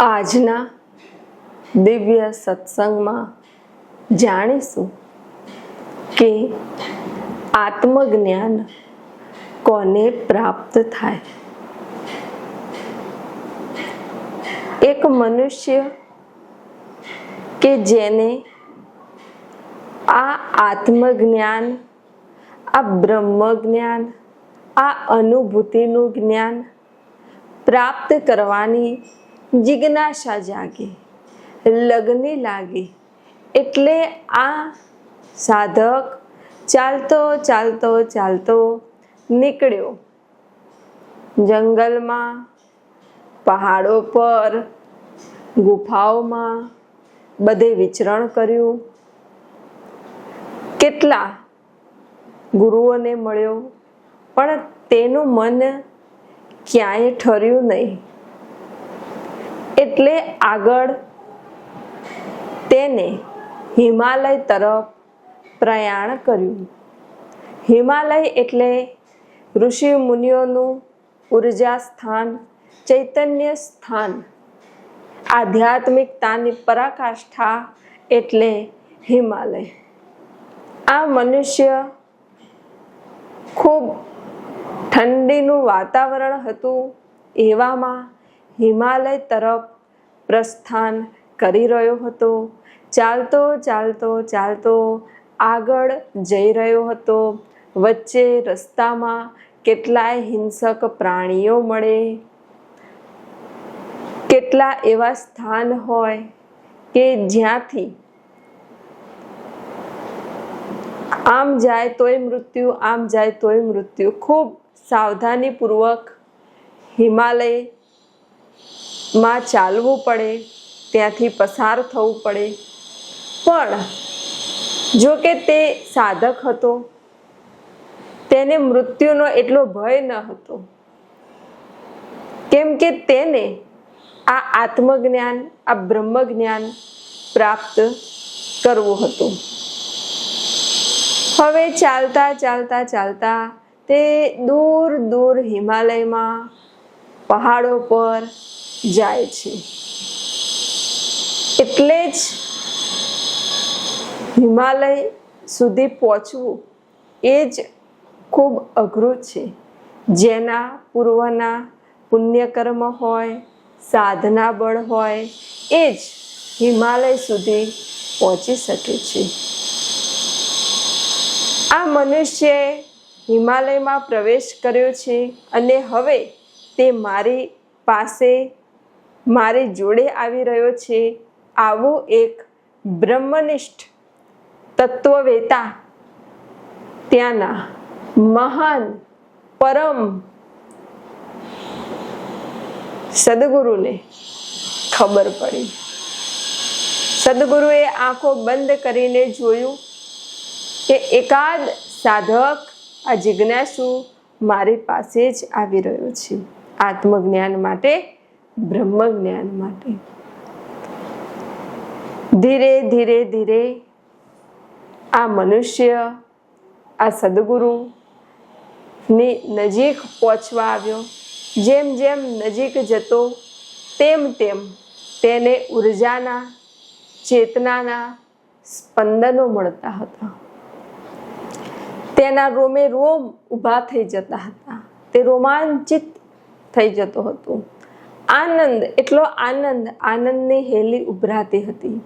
આજના દિવ્ય સત્સંગમાં જાણીશું કે આત્મજ્ઞાન કોને પ્રાપ્ત થાય? એક મનુષ્ય કે જેને આ આત્મજ્ઞાન, આ બ્રહ્મ જ્ઞાન આ અનુભૂતિનું જ્ઞાન પ્રાપ્ત કરવાની જિજ્ઞાસા જાગે, લગ્ની લાગે. એટલે આ સાધક ચાલતો ચાલતો ચાલતો નીકળ્યો. જંગલમાં, પહાડો પર, ગુફાઓમાં બધે વિચરણ કર્યું. કેટલા ગુરુઓને મળ્યો, પણ તેનું મન ક્યાંય ઠર્યું નહીં. એટલે આગળ તેને હિમાલય તરફ પ્રયાણ કર્યું. હિમાલય એટલે ઋષિ મુનિઓનું ઊર્જા સ્થાન ચૈતન્ય સ્થાન. આધ્યાત્મિકતાની પરાકાષ્ઠા એટલે હિમાલય. આ મનુષ્ય ખૂબ ઠંડીનું વાતાવરણ હતું એવામાં હિમાલય તરફ પ્રસ્થાન કરી રહ્યો હતો. ચાલતો ચાલતો ચાલતો આગળ જઈ રહ્યો હતો. વચ્ચે રસ્તામાં કેટલાય હિંસક પ્રાણીઓ મળે. કેટલા એવા સ્થાન હોય કે જ્યાંથી આમ જાય તોય મૃત્યુ, આમ જાય તોય મૃત્યુ. ખૂબ સાવધાનીપૂર્વક હિમાલયમાં ચાલવું પડે, ત્યાંથી પસાર થવું પડે. પણ જો કે તે સાધક હતો, તેને મૃત્યુનો એટલો ભય ન હતો. કેમ કે તેને આ આત્મજ્ઞાન, આ બ્રહ્મ જ્ઞાન પ્રાપ્ત કરવું હતું. હવે ચાલતા ચાલતા ચાલતા તે દૂર દૂર હિમાલયમાં પહાડો પર જાય છે. એટલે જ હિમાલય સુધી પહોંચવું એ જ ખૂબ અઘરું છે. જેના પૂર્વના પુણ્યકર્મ હોય, સાધના બળ હોય, એ જ હિમાલય સુધી પહોંચી શકે છે. આ મનુષ્યએ હિમાલયમાં પ્રવેશ કર્યો છે અને હવે તે મારી પાસે મારી જોડે આવી રહ્યો છે. આવું એક બ્રહ્મનિષ્ઠ તત્વવેતા, ત્યાંના મહાન પરમ સદગુરુને ખબર પડી. સદગુરુએ આંખો બંધ કરીને જોયું કે એકાદ સાધક આ જિજ્ઞાસુ મારી પાસે જ આવી રહ્યો છે. આત્મજ્ઞાન માટે બ્રહ્મ જ્ઞાન માટે. ધીરે ધીરે ધીરે આ મનુષ્ય, આ સદગુરુ ની નજીક પહોંચવા આવ્યો. જેમ જેમ નજીક જતો, તેમ તેમ તેને ઉર્જાના, ચેતનાના સ્પંદનો મળતા હતા. તેના રોમે રોમ ઊભા થઈ જતા હતા. તે રોમાંચિત થઈ જતો હતો. આનંદ, એટલો આનંદ આનંદની હેલી ઉભરાતી હતી.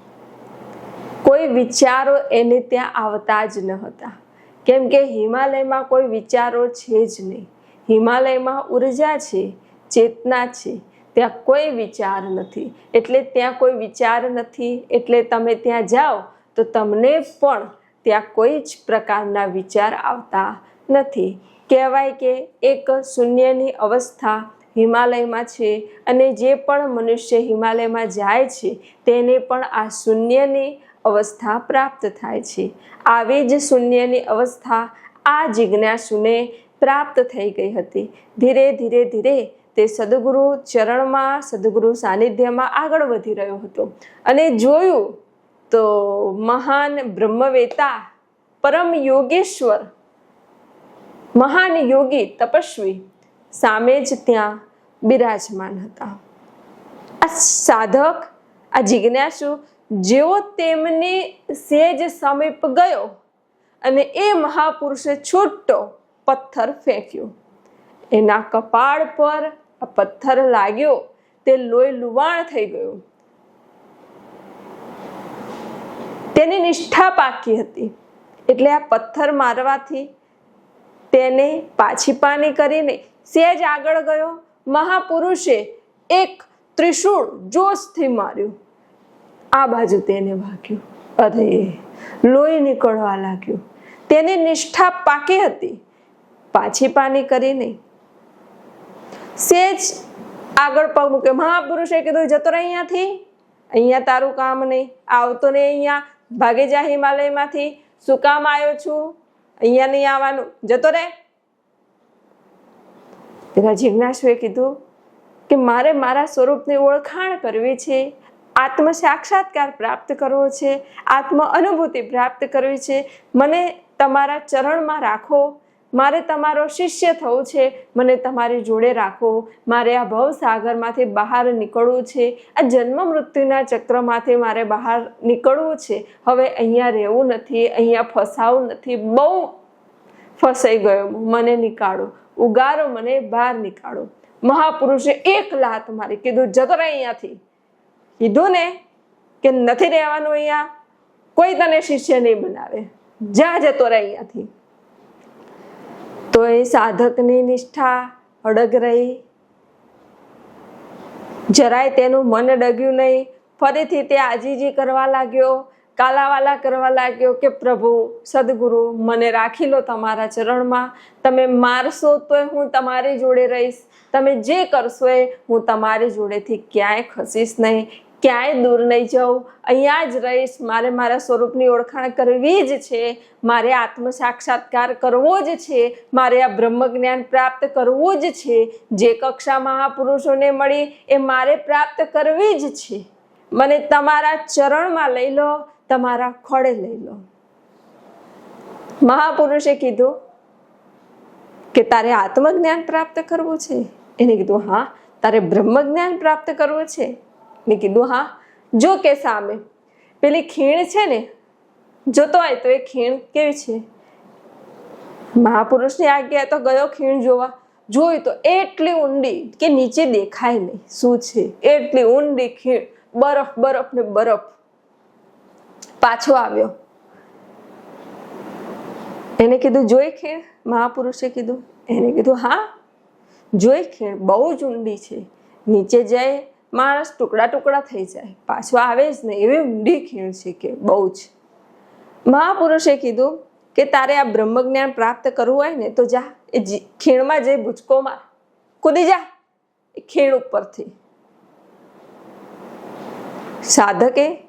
કોઈ વિચારો એને ત્યાં આવતા જ ન હતા. કેમ કે હિમાલયમાં કોઈ વિચારો છે જ નહીં. હિમાલયમાં ઊર્જા છે, ચેતના છે. ત્યાં કોઈ વિચાર નથી. એટલે ત્યાં કોઈ વિચાર નથી. એટલે તમે ત્યાં જાઓ તો તમને પણ ત્યાં કોઈ જ પ્રકારના વિચાર આવતા નથી. કહેવાય કે એક શૂન્યની અવસ્થા હિમાલયમાં છે અને જે પણ મનુષ્ય હિમાલયમાં જાય છે, તેને પણ આ શૂન્યની અવસ્થા પ્રાપ્ત થાય છે. આવી જ શૂન્યની અવસ્થા આ જિજ્ઞાસુને પ્રાપ્ત થઈ ગઈ હતી. ધીરે ધીરે ધીરે તે સદગુરુ ચરણમાં, સદગુરુ સાનિધ્યમાં આગળ વધી રહ્યો હતો અને જોયું તો મહાન બ્રહ્મવેતા પરમ યોગેશ્વર, મહાન યોગી તપસ્વી સામે જ ત્યાં બિરાજમાન હતા. આ સાધક, આ જિજ્ઞાસુ જેવો તેમની સેજ સમીપ ગયો અને એ મહાપુરુષે છૂટો પથ્થર ફેંક્યો. એના કપાળ પર આ પથ્થર લાગ્યો, તે લોહી લુવાણ થઈ ગયું. તેની નિષ્ઠા પાકી હતી. એટલે આ પથ્થર મારવાથી તેને પાછી પાની કરીને સેજ આગળ ગયો. મહાપુરુષે એક ત્રિશૂળ જોશથી માર્યું. આ બાજુ તેને વાગ્યું. અરે, લોહી નીકળવા લાગ્યું. તેની નિષ્ઠા પાકી હતી. પાછી પાની કરીને સેજ આગળ પગ મૂક્યો. મહાપુરુષે કીધું, જતો રહે અહીંયાથી. અહીંયા તારું કામ નહીં. આવતો ને અહીંયા. ભાગી જા હિમાલયમાંથી. શું કામ આવ્યો છું? અહીંયા નહીં આવવાનું. જતો રહે. પેલા જિજ્ઞાસુએ કીધું કે મારે મારા સ્વરૂપની ઓળખાણ કરવી છે આત્મ સાક્ષાત્કાર પ્રાપ્ત કરવો છે, આત્મ અનુભૂતિ પ્રાપ્ત કરવી છે. મને તમારા ચરણમાં રાખો. મારે તમારો શિષ્ય થવું છે, મને તમારી જોડે રાખો. મારે આ ભવસાગરમાંથી બહાર નીકળવું છે. આ જન્મ મૃત્યુના ચક્રમાંથી મારે બહાર નીકળવું છે. હવે અહીંયા રહેવું નથી, અહીંયા ફસાવું નથી. બહુ ફસાઈ ગયો મને નીકાળો. ઉગારો મને બહાર નીકાળો. મહાપુરુષે એક લાત મારી કીધું જતો રહે અહીંયાથી. કીધું ને કે નથી રહેવાનું અહીંયા? કોઈ તને શિષ્ય નહીં બનાવે. જા જતો રહે અહીંયાથી. તો એ સાધકની નિષ્ઠા અડગ રહી. જરાય તેનું મન ડગ્યું નહીં. ફરીથી તે આજીજી કરવા લાગ્યો, કાલાવાલા કરવા લાગ્યો કે, પ્રભુ, સદગુરુ, મને રાખી લો તમારા ચરણમાં. તમે મારશો તોય હું તમારી જોડે રહીશ. તમે જે કરશો એ હું તમારી જોડેથી ક્યાંય ખસીશ નહીં. ક્યાંય દૂર નહીં જાઉં અહીંયા જ રહીશ. મારે મારા સ્વરૂપની ઓળખાણ કરવી જ છે. મારે આત્મ સાક્ષાત્કાર કરવો જ છે. મારે આ બ્રહ્મ જ્ઞાન પ્રાપ્ત કરવું જ છે. જે કક્ષા મહાપુરુષોને મળી એ મારે પ્રાપ્ત કરવી જ છે. મને તમારા ચરણમાં લઈ લો, તમારા ખોળે લઈ લો. મહાપુરુષે કીધું કે તારે આત્મજ્ઞાન પ્રાપ્ત કરવું છે? એને કીધું, હા, તારે બ્રહ્મ જ્ઞાન પ્રાપ્ત કરવું છે. મેં કીધું, હા, જો કે સામે. પેલી ખીણ છે ને, જોતો હોય તો એ ખીણ કેવી છે? મહાપુરુષની આજ્ઞા તો ગયો ખીણ જોવા. જોઈ તો એટલી ઊંડી કે નીચે દેખાય નહીં. શું છે? એટલી ઊંડી ખીણ. બરફ બરફ ને બરફ. પાછો આવ્યો. એને કીધું, જોઈ ખીણ? મહાપુરુષે કીધું. એને કીધું, હા, જોઈ ખીણ. બહુ જ ઊંડી છે. નીચે જાય માણસ ટુકડા ટુકડા થઈ જાય. પાછો આવે જ નહીં. એવી ઊંડી ખીણ છે કે બહુ જ. મહાપુરુષે કીધું કે તારે આ બ્રહ્મ જ્ઞાન પ્રાપ્ત કરવું હોય ને તો જા. એ ખીણમાં જે ભૂચકોમાં કૂદી જા. એ ખીણ ઉપરથી. સાધકે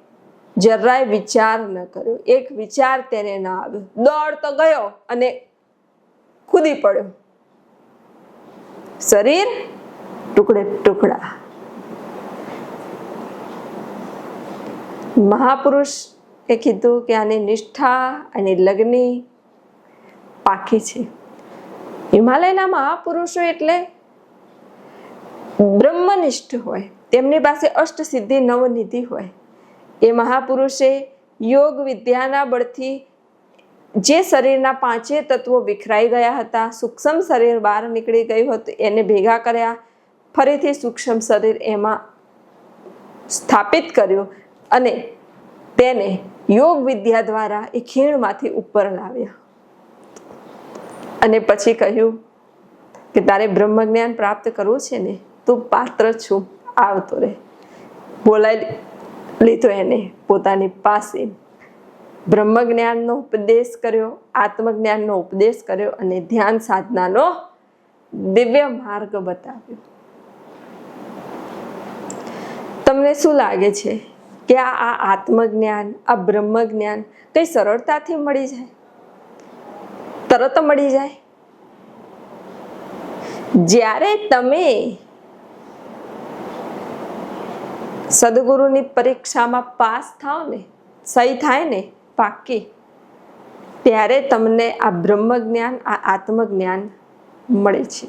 જરાય વિચાર ન કર્યો. એક વિચાર તેને ના આવ્યો. દોડ તો ગયો અને કૂદી પડ્યો. શરીર ટુકડે ટુકડા. મહાપુરુષ એ કીધું કે આની નિષ્ઠા અને લગ્ની પાકી છે. હિમાલયના મહાપુરુષો એટલે બ્રહ્મનિષ્ઠ હોય, તેમની પાસે અષ્ટસિદ્ધિ નવનિધિ હોય. એ મહાપુરુષે યોગ વિદ્યાના બળથી જે શરીરના પાંચે તત્વો વિખરાઈ ગયા હતા, સૂક્ષ્મ શરીર બહાર નીકળી ગયું હતું, એને ભેગા કર્યા, ફરીથી સૂક્ષ્મ શરીર એમાં સ્થાપિત કર્યું. અને તેને યોગ વિદ્યા દ્વારા એ ખીણમાંથી ઉપર લાવ્યા. અને પછી કહ્યું કે તારે બ્રહ્મ જ્ઞાન પ્રાપ્ત કરવું છે ને, તું પાત્ર છું, આવતો રે બોલાવી લીધો એને પોતાની પાસે. બ્રહ્મ જ્ઞાનનો ઉપદેશ કર્યો, આત્મજ્ઞાનનો ઉપદેશ કર્યો અને ધ્યાન સાધનાનો દિવ્ય માર્ગ બતાવ્યો. તમને શું લાગે છે? કે આ આ આત્મજ્ઞાન, આ બ્રહ્મ જ્ઞાન કઈ સરળતાથી મળી જાય? તરત મળી જાય? જ્યારે તમે સદગુરુની પરીક્ષામાં પાસ થાવ ને, સહી થાય ને પાકી ત્યારે તમને આ બ્રહ્મ જ્ઞાન આ આત્મજ્ઞાન મળે છે.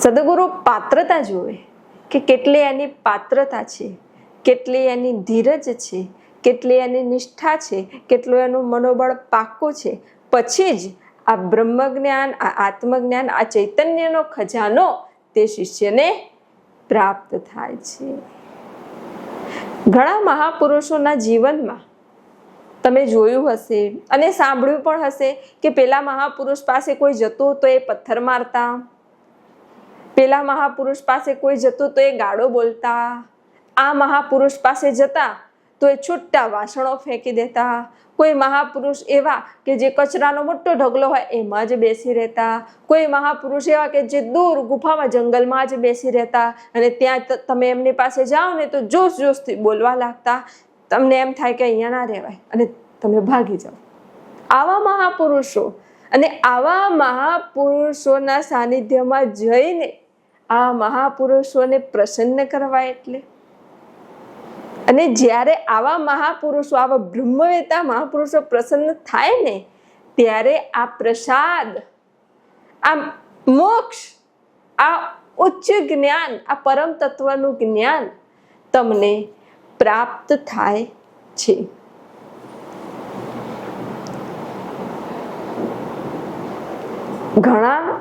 સદગુરુ પાત્રતા જોવે કે કેટલી એની પાત્રતા છે. કેટલી એની ધીરજ છે, કેટલી એની નિષ્ઠા છે, કેટલું એનું મનોબળ પાકું છે. પછી જ આ બ્રહ્મજ્ઞાન, આ આત્મજ્ઞાન, આ ચૈતન્યનો ખજાનો તે શિષ્યને પ્રાપ્ત થાય છે. ઘણા મહાપુરુષોના જીવનમાં તમે જોયું હશે અને સાંભળ્યું પણ હશે કે પેલા મહાપુરુષ પાસે કોઈ જતું તો એ પથ્થર મારતા, પેલા મહાપુરુષ પાસે કોઈ જતું તો એ ગાળો બોલતા આ મહાપુરુષ પાસે જતા તો એ છૂટા વાસણો ફેંકી દેતા. કોઈ મહાપુરુષ એવા કે જે કચરાનો મોટો ઢગલો હોય એમાં જ બેસી રહેતા. કોઈ મહાપુરુષ એવા કે જે દૂર ગુફામાં જંગલમાં જ બેસી રહેતા અને ત્યાં તમે એમની પાસે જાઓ ને તો જોશ જોશથી બોલવા લાગતા. તમને એમ થાય કે અહીંયા ના રહેવાય અને તમે ભાગી જાઓ. આવા મહાપુરુષો અને આવા મહાપુરુષોના સાનિધ્યમાં જઈને આ મહાપુરુષોને પ્રસન્ન કરવા એટલે અને જ્યારે આવા મહાપુરુષો, આવા બ્રહ્મવેતા મહાપુરુષો પ્રસન્ન થાય ને, ત્યારે આ પ્રસાદ, આ મોક્ષ, આ ઉચ્ચ જ્ઞાન, આ પરમ તત્વનું જ્ઞાન તમને પ્રાપ્ત થાય છે. ઘણા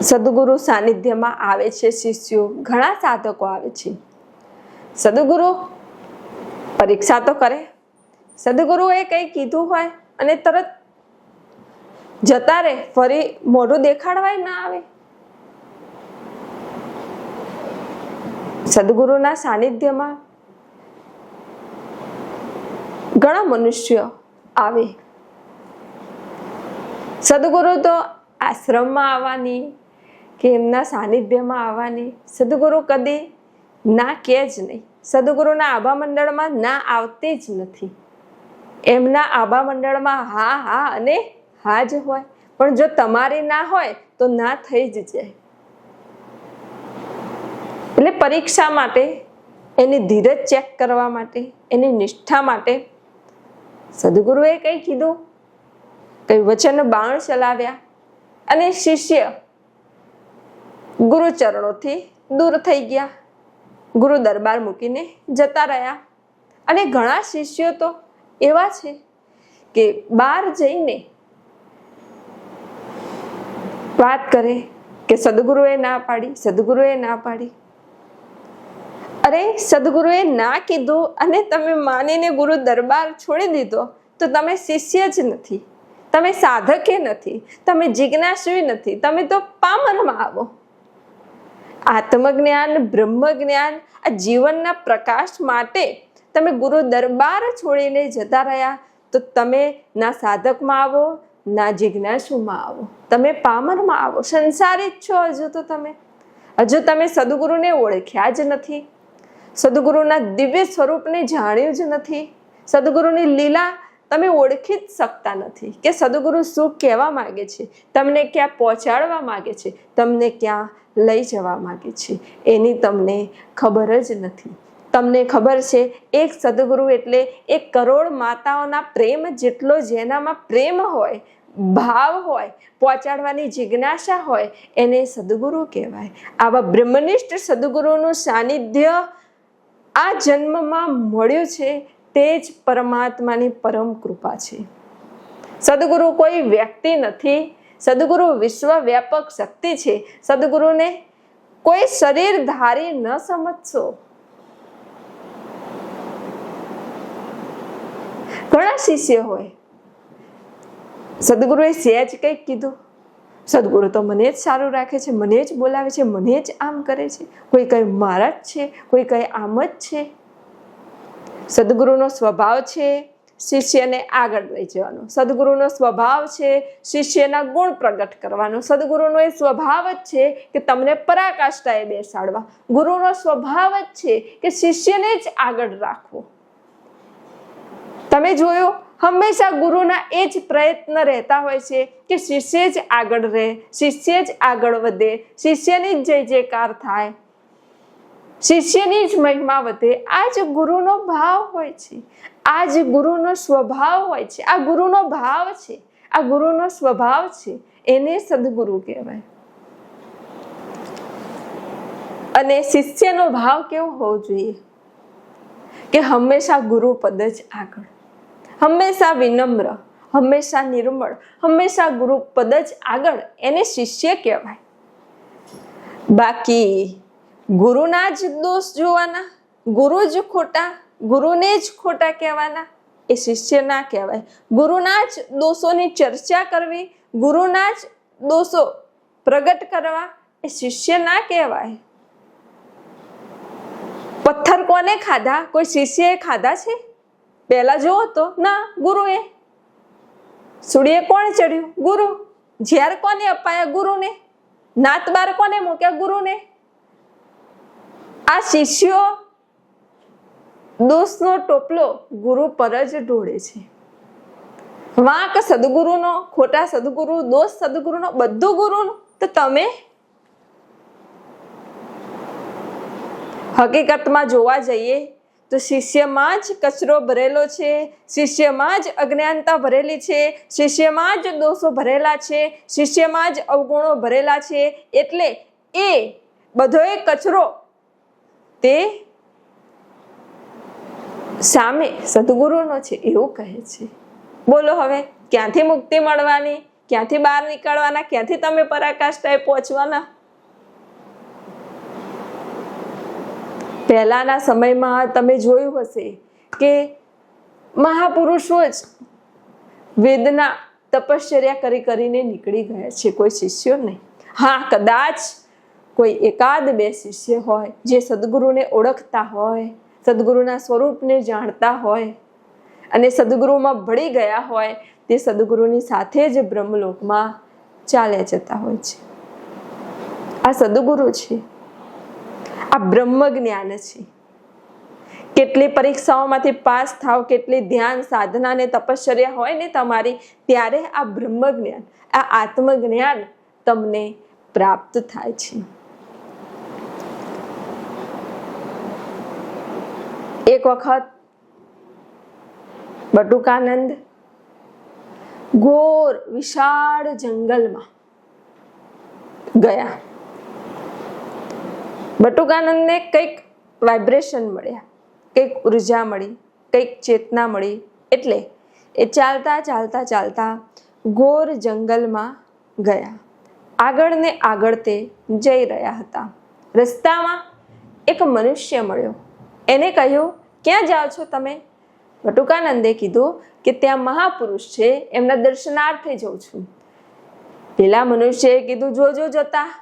સદગુરુ સાનિધ્યમાં આવે છે, શિષ્યો, ઘણા સાધકો આવે છે. સદગુરુ પરીક્ષા તો કરે. સદગુરુએ કંઈ કીધું હોય અને તરત જતા રહે, ફરી મોઢું દેખાડવાય ના આવે. સદગુરુના સાનિધ્યમાં ઘણા મનુષ્યો આવે. સદગુરુ તો આશ્રમમાં આવવાની કે એમના સાનિધ્યમાં આવવાની. સદગુરુ કદી ના કે જ નહીં. સદગુરુના આભા મંડળમાં ના આવતી જ નથી. એમના આભા મંડળમાં હા હા અને હા જ હોય. પણ જો તમારી ના હોય તો ના થઈ જ જાય. એટલે પરીક્ષા માટે, એની ધીરજ ચેક કરવા માટે, એની નિષ્ઠા માટે સદગુરુએ કંઈ કીધું? કઈ વચન બાણ ચલાવ્યા? અને શિષ્ય ગુરુચરણોથી દૂર થઈ ગયા. ગુરુ દરબાર મૂકીને જતા રહ્યા. અને ઘણા શિષ્યો તો એવા છે કે બહાર જઈને વાત કરે કે સદગુરુએ ના પાડી, સદગુરુએ ના પાડી. અરે, સદગુરુએ ના કીધું અને તમે માનીને ગુરુ દરબાર છોડી દીધો, તો તમે શિષ્ય જ નથી. તમે સાધકે નથી. તમે જિજ્ઞાસુ નથી. તમે તો પામરમાં આવો. આત્મજ્ઞાન બ્રહ્મ જ્ઞાન આ જીવનના પ્રકાશ માટે તમે ગુરુ દરબાર છોડીને જતા રહ્યા, તો તમે ના સાધકમાં આવો, ના જિજ્ઞાસુમાં આવો. તમે પામરમાં આવો. સંસારી જ છો હજુ તો તમે. હજુ તમે સદગુરુને ઓળખ્યા જ નથી. સદગુરુના દિવ્ય સ્વરૂપને જાણ્યું જ નથી. સદગુરુની લીલા તમે ઓળખી જ શકતા નથી કે સદગુરુ શું કહેવા માગે છે, તમને ક્યાં પહોંચાડવા માગે છે, તમને ક્યાં લઈ જવા માગે છે, એની તમને ખબર જ નથી. તમને ખબર છે, એક સદગુરુ એટલે એક કરોડ માતાઓના પ્રેમ જેટલો જેનામાં પ્રેમ હોય, ભાવ હોય, પહોંચાડવાની જિજ્ઞાસા હોય, એને સદગુરુ કહેવાય. આવા બ્રહ્મનિષ્ઠ સદગુરુનું સાનિધ્ય આ જન્મમાં મળ્યું છે તે જ પરમાત્માની પરમ કૃપા છે. સદગુરુ કોઈ વ્યક્તિ નથી. સદગુરુ વિશ્વવ્યાપક શક્તિ છે. સદગુરુને કોઈ શરીર ધારી ન સમજશો. ઘણા શિષ્ય હોય. સદગુરુએ સહેજ કંઈક કીધું. સદગુરુ તો મને જ સારું રાખે છે, મને જ બોલાવે છે, મને જ આમ કરે છે. કોઈ કંઈ મારા જ છે, કોઈ કંઈ આમ જ છે. સદગુરુનો સ્વભાવ છે, શિષ્યને આગળ લઈ જવાનો. સદગુરુનો સ્વભાવ છે, શિષ્યના ગુણ પ્રગટ કરવાનો. સદગુરુનો એ સ્વભાવ જ છે કે તમને પરાકાષ્ઠાએ બેસાડવા. ગુરુનો સ્વભાવ જ છે કે શિષ્યને જ આગળ રાખવો. તમે જોયું, હંમેશા ગુરુના એ જ પ્રયત્ન રહેતા હોય છે કે શિષ્ય જ આગળ રહે, શિષ્ય જ આગળ વધે, શિષ્યની જ જય જયકાર થાય. શિષ્યની જ મહિમા વધે. આ જ ગુરુનો ભાવ હોય છે. આ જ ગુરુનો સ્વભાવ હોય છે. આ ગુરુનો ભાવ છે. આ ગુરુનો સ્વભાવ છે. એને સદગુરુ કહેવાય. અને શિષ્યનો ભાવ કેવો હોવો જોઈએ? કે હંમેશા ગુરુ પદ જ આગળ. હંમેશા વિનમ્ર, હંમેશા નિર્મળ, હંમેશા ગુરુ પદ જ આગળ એને શિષ્ય કહેવાય. બાકી ગુરુના જ દોષ જોવાના, ગુરુ જ ખોટા, ગુરુને જ ખોટા કહેવાના, એ શિષ્ય ના કહેવાય. ગુરુના જ દોષોની ચર્ચા કરવી, ગુરુના જ દોષો પ્રગટ કરવા, એ શિષ્ય ના કહેવાય. પથ્થર કોને ખાધા? કોઈ શિષ્યએ ખાધા છે? પહેલા જોવો તો, ના, ગુરુએ. સૂર્ય કોણ ચડ્યું ગુરુ. ઝેર કોને અપાયા? ગુરુને. નાતબાર કોને મૂક્યા? ગુરુને. આ શિષ્યો દોષનો ટોપલો ગુરુ પર જ ઢોળે છે. વાંક સદગુરુનો, ખોટા સદગુરુ, દોષ સદગુરુનો, બધું ગુરુનું, તો તમે? હકીકતમાં જોવા જઈએ તો શિષ્યમાં જ કચરો ભરેલો છે, શિષ્યમાં જ અજ્ઞાનતા ભરેલી છે, શિષ્યમાં જ દોષો ભરેલા છે, શિષ્યમાં જ અવગુણો ભરેલા છે, એટલે એ બધોય કચરો તે સામે સદગુરુનો છે, એવું કહે છે. બોલો હવે, ક્યાંથી મુક્તિ મળવાની, ક્યાંથી બહાર નીકળવાના, ક્યાંથી તમે પરાકાષ્ઠાએ પહોંચવાના? પહેલાના સમયમાં તમે જોયું હશે કે મહાપુરુષો જ વેદના, તપશ્ચર્યા કરી કરીને નીકળી ગયા છે, કોઈ શિષ્યો નહીં. હા, કદાચ કોઈ એકાદ બે શિષ્ય હોય જે સદગુરુને ઓળખતા હોય, સદગુરુના સ્વરૂપને જાણતા હોય અને સદગુરુમાં ભળી ગયા હોય, તે સદગુરુની સાથે જ બ્રહ્મલોકમાં ચાલ્યા જતા હોય છે. આ સદગુરુ છે. આ બ્રહ્મ જ્ઞાન છે. કેટલી પરીક્ષાઓમાંથી પાસ થાવ, કેટલી ધ્યાન સાધના ને તપશ્ચર્યા હોય ને તમારી, ત્યારે આ બ્રહ્મ જ્ઞાન આ આત્મજ્ઞાન તમને પ્રાપ્ત થાય છે. એક વખત બટુકાનંદ ઘોર વિશાળ જંગલમાં ગયા. બટુકાનંદને કંઈક વાઇબ્રેશન મળ્યા, કંઈક ઊર્જા મળી, કંઈક ચેતના મળી. એટલે એ ચાલતા ચાલતા ચાલતા ઘોર જંગલમાં ગયા. આગળ ને આગળ તે જઈ રહ્યા હતા. રસ્તામાં એક મનુષ્ય મળ્યો. એને કહ્યું ક્યાં જાઓ છો તમે? બટુકાનંદે કીધું કે ત્યાં મહાપુરુષ છે, એમના દર્શનાર્થે જઉં છું. પેલા મનુષ્યએ કીધું જોજો જતા.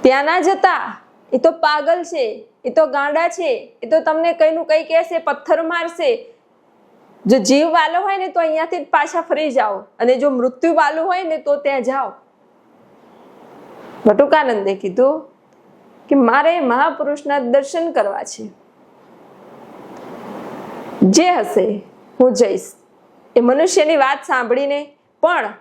ત્યાં ના જતા? એ તો પાગલ છે, એ તો ગાંડા છે, એ તો તમને કઈનું કઈ કહેશે, પથ્થર મારશે. જો જીવ વાલો હોય ને તો અહીંયાથી પાછા ફરી જાઓ, અને જો મૃત્યુ વાલું હોય ને તો ત્યાં જાઓ. ભટુકાનંદે કીધું કે મારે મહાપુરુષના દર્શન કરવા છે. જે હશે હું જઈશ. એ મનુષ્યની વાત સાંભળીને પણ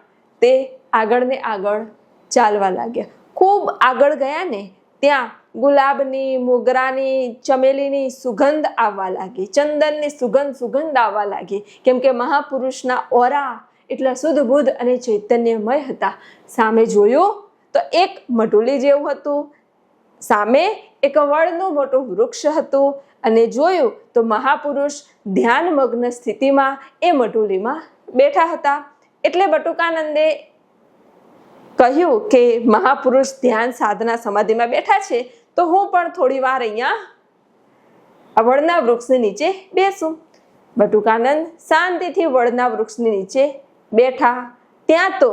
તે આગળ ને આગળ ચાલવા લાગ્યા. ખૂબ આગળ ગયા ને ત્યાં ગુલાબની, મોગરાની, ચમેલીની સુગંધ આવવા લાગી. ચંદનની સુગંધ સુગંધ આવવા લાગી. કેમ કે મહાપુરુષના ઓરા એટલા શુદ્ધ, બુદ્ધ અને ચૈતન્યમય હતા. સામે જોયું તો એક મટુલી જેવું હતું સામે એક વડનું મોટું વૃક્ષ હતું અને જોયું તો મહાપુરુષ ધ્યાનમગ્ન સ્થિતિમાં એ મઢુલીમાં બેઠા હતા. એટલે બટુકાનંદે કહ્યું કે મહાપુરુષ ધ્યાન સાધના સમાધિમાં બેઠા છે, તો હું પણ થોડી વાર અહીંયા વળના વૃક્ષની નીચે બેસું. બટુકાનંદ શાંતિથી વડના વૃક્ષની નીચે બેઠા. ત્યાં તો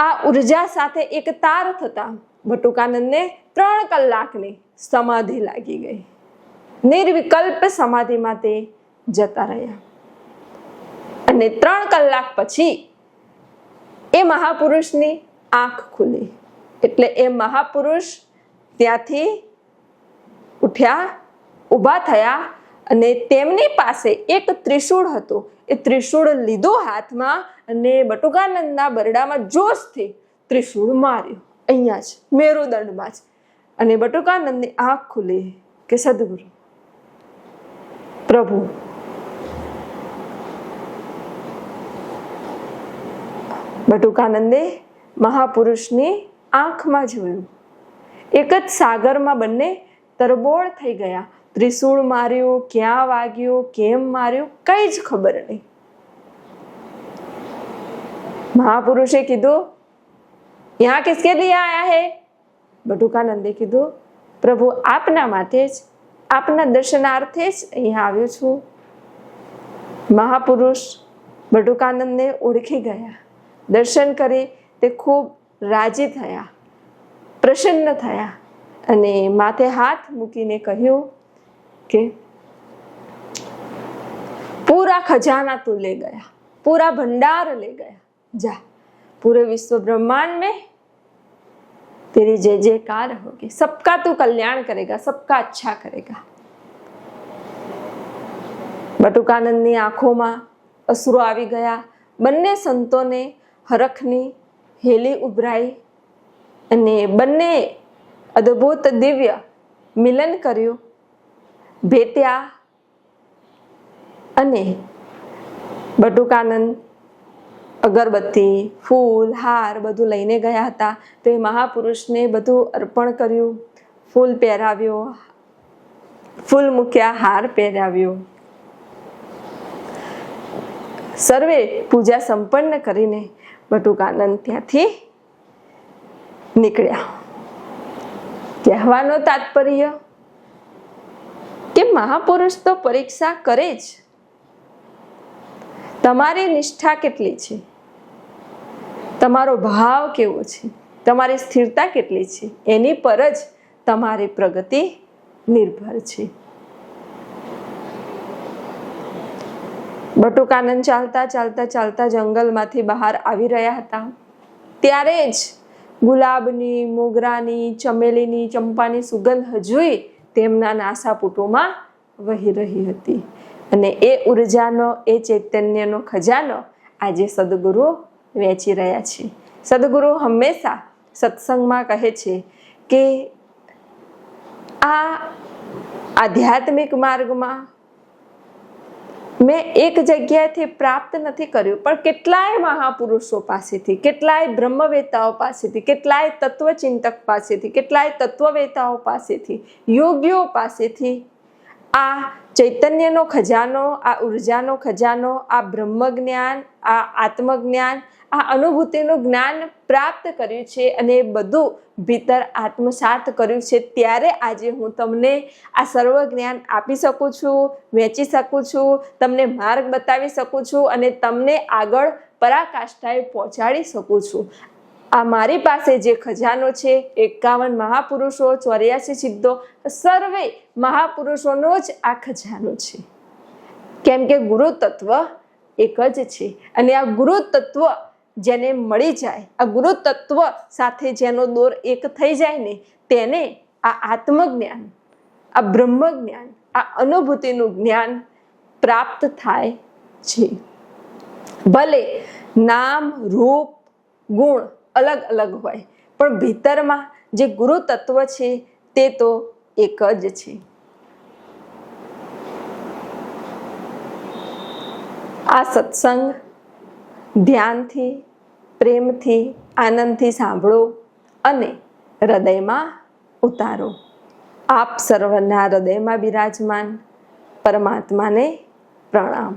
આ ઊર્જા સાથે એક તાર થતા ભટુકાનંદને ત્રણ કલાકની સમાધિ લાગી ગઈ. નિર્વિકલ્પ સમાધિમાં તે જતા રહ્યા. અને ત્રણ કલાક પછી એ મહાપુરુષની આંખ ખુલી. એટલે એ મહાપુરુષ ત્યાંથી ઉઠ્યા, ઊભા થયા અને તેમની પાસે એક ત્રિશૂળ હતું. એ ત્રિશૂળ લીધો હાથમાં અને બટુકાનંદના બરડામાં જોશથી ત્રિશૂળ માર્યું. અહીંયા જ, મેરુદંડમાં જ. અને બટુકાનંદની આંખ ખુલી કે સદગુરુ, પ્રભુ. બટુકાનંદે મહાપુરુષની આંખમાં જોયું. એક જ સાગરમાં બંને તરબોળ થઈ ગયા. ત્રિશૂળ માર્યું, ક્યાં વાગ્યું, કેમ માર્યું, કઈ જ ખબર નહીં. મહાપુરુષે કીધું યહાં કિસકે लिए આયા હે? બટુકાનંદે કીધું, પ્રભુ આપના માટે જ, આપના દર્શનાર્થે જ અહીંયા આવ્યો છું. મહાપુરુષ બટુકાનંદને ઓળખી ગયા. દર્શન કરી તે ખૂબ રાજી થયા, પ્રસન્ન થયા અને માથે હાથ મૂકીને કહ્યું કે પૂરા ખજાના તું ले गया पूरा भंडार ले गया जा पूरे विश्व ब्रह्मांड में तेरी जय जयकार होगी सबका तू कल्याण करेगा सबका अच्छा करेगा બટુકાનંદની આંખોમાં અશ્રુ આવી ગયા બંને સંતોને હરખની હેલી ઉભરાઈ અને બંને અદ્ભુત દિવ્ય મિલન કર્યું ભેટ્યા અને બટુકાનંદ, અગરબત્તી, ફૂલ, હાર બધું લઈને ગયા હતા. તો એ મહાપુરુષને બધું અર્પણ કર્યું, ફૂલ પહેરાવ્યો, ફૂલ મૂક્યા, હાર પહેરાવ્યો. સર્વે પૂજા સંપન્ન કરીને બટુકાનંદ ત્યાંથી નીકળ્યા. કહેવાનો તાત્પર્ય કે મહાપુરુષ તો પરીક્ષા કરે જ. તમારી નિષ્ઠા કેટલી છે? તમારો ભાવ કેવો છે? તમારી સ્થિરતા કેટલી છે? એની પર જ તમારી પ્રગતિ નિર્ભર છે. બટુકાનંદ ચાલતા ચાલતા ચાલતા જંગલમાંથી બહાર આવી રહ્યા હતા. ત્યારે જ ગુલાબની, મોગરાની, ચમેલીની, ચંપાની સુગંધ હજુય તેમના નાસાપુટોમાં વહી રહી હતી. અને એ ઉર્જાનો, એ ચૈતન્યનો ખજાનો આજે સદગુરુઓ વેચી રહ્યા છે. સદગુરુ હંમેશા સત્સંગમાં કહે છે કે આ આધ્યાત્મિક માર્ગમાં મેં એક જગ્યાએથી પ્રાપ્ત નથી કર્યું, પણ કેટલાય મહાપુરુષો પાસેથી, કેટલાય બ્રહ્મવેતાઓ પાસેથી, કેટલાય તત્વચિંતક પાસેથી, કેટલાય તત્વવેતાઓ પાસેથી, યોગીઓ પાસેથી આ ચૈતન્યનો ખજાનો, આ ઉર્જાનો ખજાનો, આ બ્રહ્મ જ્ઞાન આ આત્મજ્ઞાન આ અનુભૂતિનું જ્ઞાન પ્રાપ્ત કર્યું છે અને એ બધું ભીતર આત્મસાત કર્યું છે, ત્યારે આજે હું તમને આ સર્વ જ્ઞાન આપી શકું છું વેચી શકું છું, તમને માર્ગ બતાવી શકું છું અને તમને આગળ પરાકાષ્ઠાએ પહોંચાડી શકું છું. આ મારી પાસે જે ખજાનો છે, એકાવન મહાપુરુષો, ચોર્યાસી સિદ્ધો, સર્વે મહાપુરુષોનો જ આ ખજાનો છે. કેમ કે ગુરુ તત્વ એક જ છે અને આ ગુરુ તત્વ જેને મળી જાય, આ ગુરુ તત્વ સાથે જેનો દોર એક થઈ જાય ને, તેને આ આત્મજ્ઞાન, આ બ્રહ્મ જ્ઞાન આ અનુભૂતિનું જ્ઞાન પ્રાપ્ત થાય છે. ભલે નામ, રૂપ, ગુણ અલગ અલગ હોય, પણ ભીતરમાં જે ગુરુ તત્વ છે તે તો એક જ છે. આ સત્સંગ ધ્યાનથી પ્રેમથી આનંદથી સાંભળો અને હૃદયમાં ઉતારો. આપ સર્વના હૃદયમાં બિરાજમાન પરમાત્માને પ્રણામ.